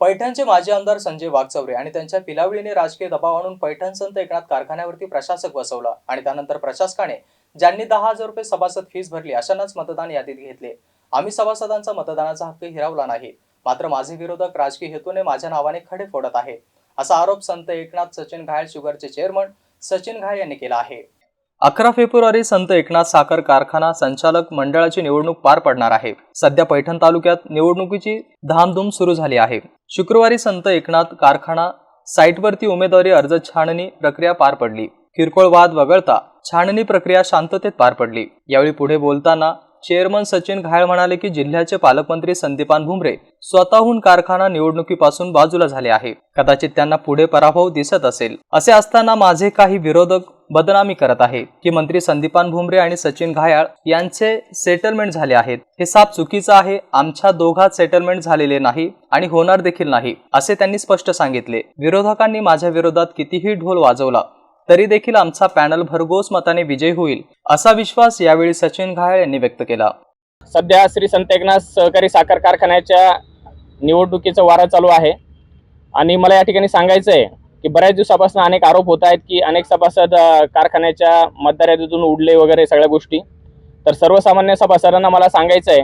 पैठणचे माजी आमदार संजय वागचौरे आणि त्यांच्या पिलावळीने राजकीय दबाव आणून पैठण संत एकनाथ कारखान्यावरती प्रशासक बसवला आणि त्यानंतर प्रशासकाने ज्यांनी दहा हजार रुपये सभासद फीस भरली अशांनाच मतदान यादीत घेतले. आम्ही सभासदांचा मतदानाचा हक्क हिरावला नाही. मात्र माझे विरोधक राजकीय हेतूने माझ्या नावाने खडे फोडत आहे. असा आरोप संत एकनाथ सचिन घायल शुगरचे चेअरमन सचिन घायल यांनी केला आहे. अकरा फेब्रुवारी संत एकनाथ साखर कारखाना संचालक मंडळाची निवडणूक पार पडणार आहे. सध्या पैठण तालुक्यात निवडणुकीची धामधूम सुरू झाली आहे. शुक्रवारी संत एकनाथ कारखाना साईटवरती उमेदवारी अर्ज छाननी प्रक्रिया पार पडली. किरकोळ वाद वगळता छाननी प्रक्रिया शांततेत पार पडली. यावेळी पुढे बोलताना चेअरमन सचिन घायल म्हणाले की जिल्ह्याचे पालकमंत्री संदीपान भुमरे स्वतःहून कारखाना निवडणुकीपासून बाजूला झाले आहे. कदाचित त्यांना पुढे पराभव दिसत असेल. असे असताना माझे काही विरोधक बदनामी करत आहे. की मंत्री संदीपान भुमरे आणि सचिन घायाळ यांचे सेटलमेंट झाले आहेत. हे साप चुकीचं आहे. आमच्या दोघात सेटलमेंट झालेले नाही आणि होणार देखील नाही असे त्यांनी स्पष्ट सांगितले. विरोधकांनी माझ्या विरोधात कितीही ढोल वाजवला तरी देखील आमचा पॅनल भरघोस मताने विजयी होईल असा विश्वास यावेळी सचिन घायाळ यांनी व्यक्त केला. सध्या श्री संत एकनाथ सहकारी साखर कारखान्याच्या निवडणुकीचा वारा चालू आहे. आणि मला या ठिकाणी सांगायचं आहे की बऱ्याच दिवसापासून अनेक आरोप होत आहेत की अनेक सभासद कारखान्याच्या मतदार यादीतून उडले वगैरे सगळ्या गोष्टी. तर सर्वसामान्य सभासदांना मला सांगायचं आहे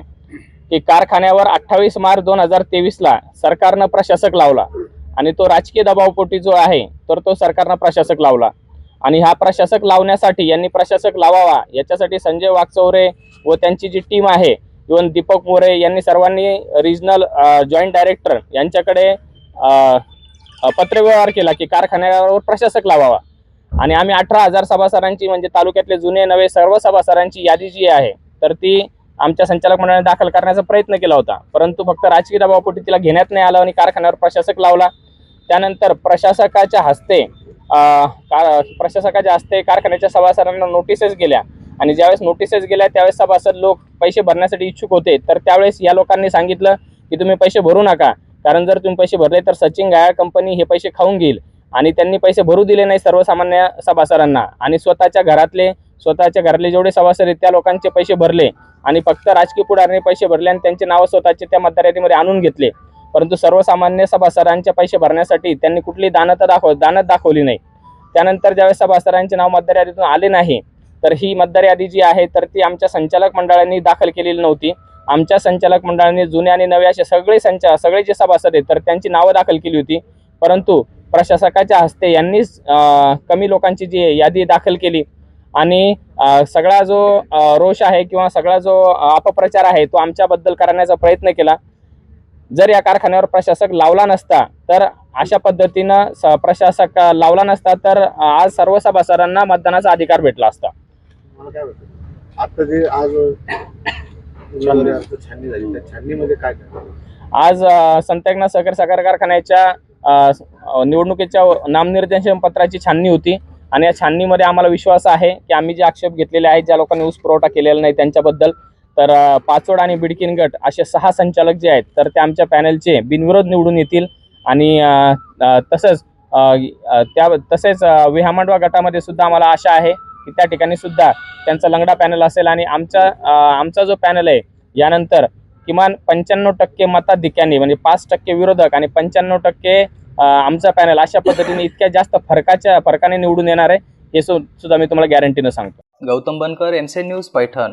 की कारखान्यावर अठ्ठावीस मार्च दोन हजार तेवीसला सरकारनं प्रशासक लावला आणि तो राजकीय दबावपोटी जो आहे तर तो सरकारनं प्रशासक लावला. आणि हा प्रशासक लावण्यासाठी यांनी प्रशासक लावावा याच्यासाठी संजय वागचौरे व त्यांची जी टीम आहे इवन दीपक मोरे यांनी सर्वांनी रिजनल जॉईंट डायरेक्टर यांच्याकडे पत्रव्यवहार केला की कारखान्यावर प्रशासक लावावा. आणि आम्ही अठरा हजार सभासदांची म्हणजे तालुक्यातले जुने नवे सर्व सभासदांची यादी जी आहे तर ती आमच्या संचालक मंडळाने दाखल करण्याचा प्रयत्न केला होता. परंतु फक्त राजकीय दबावापोटी तिला घेण्यात नाही आलं आणि कारखान्यावर प्रशासक लावला. त्यानंतर प्रशासकाच्या हस्ते का प्रशासकाच्या हस्ते कारखान्याच्या सभासदांना नोटिसेस गेल्या. आणि ज्यावेळेस नोटिसेस गेल्या त्यावेळेस सभासद लोक पैसे भरण्यासाठी इच्छुक होते. तर त्यावेळेस या लोकांनी सांगितलं की तुम्ही पैसे भरू नका. कारण जर तुम्ही पैसे भरले तर सचिन गाया कंपनी हे पैसे खाऊन घेईल. आणि त्यांनी पैसे भरू दिले नाही सर्वसामान्य सभासदांना. आणि स्वतःच्या घरातले स्वतःच्या घरातले जेवढे सभासद आहेत त्या लोकांचे पैसे भरले. आणि फक्त राजकीय पुढाऱ्यांनी पैसे भरले आणि त्यांचे नावं स्वतःचे त्या मतदार यादीमध्ये आणून घेतले. परंतु सर्वसामान्य सभासदांचे पैसे भरण्यासाठी त्यांनी कुठली दानता दाखव दानत दाखवली नाही. त्यानंतर ज्यावेळेस सभासदांचे नाव मतदार यादीतून आले नाही तर ही मतदार यादी जी आहे तर ती आमच्या संचालक मंडळांनी दाखल केलेली नव्हती. आमच्या संचालक मंडळाने जुने आणि नवे असे सगळे संचा सगळे जे सभासद आहेत तर त्यांची नावं दाखल केली होती. परंतु प्रशासकाच्या हस्ते यांनीच कमी लोकांची जी यादी दाखल केली. आणि सगळा जो रोष आहे किंवा सगळा जो अपप्रचार आहे तो आमच्याबद्दल करण्याचा प्रयत्न केला. जर या कारखान्यावर प्रशासक लावला नसता तर अशा पद्धतीनं स- प्रशासक लावला नसता तर आज सर्व सभासदांना मतदानाचा अधिकार भेटला असता. आता जे आज छाननी झाली. त्या छाननीमध्ये काय काय आज अ, संत एकनाथ सहकारी साखर कारखान्याच्या निवडणुकीच्या नामनिर्देशन पत्राची छाननी होती. आणि या छाननीमध्ये आम्हाला विश्वास आहे की आम्ही जे आक्षेप घेतलेले आहेत ज्या लोकांनी ऊस पुरवठा केलेला नाही त्यांच्याबद्दल तर पाचोड आणि बिडकीन गट असे सहा संचालक जे आहेत तर ते आमच्या पॅनलचे बिनविरोध निवडून येतील. आणि तसंच त्या तसेच विहामंडवा गटामध्ये सुद्धा आम्हाला आशा आहे की त्या ठिकाणी सुद्धा त्यांचा लंगडा पॅनल असेल आणि आमचा आमचा जो पॅनल आहे यानंतर किमान पंच्याण्णव टक्के मताधिक्यांनी म्हणजे पाच टक्के विरोधक आणि पंच्याण्णव टक्के आमचा पॅनल अशा पद्धतीने इतक्या जास्त फरकाच्या फरकाने निवडून येणार आहे हे सुद्धा मी तुम्हाला गॅरंटीनं सांगतो. Gautam Bankar MC news Paithan.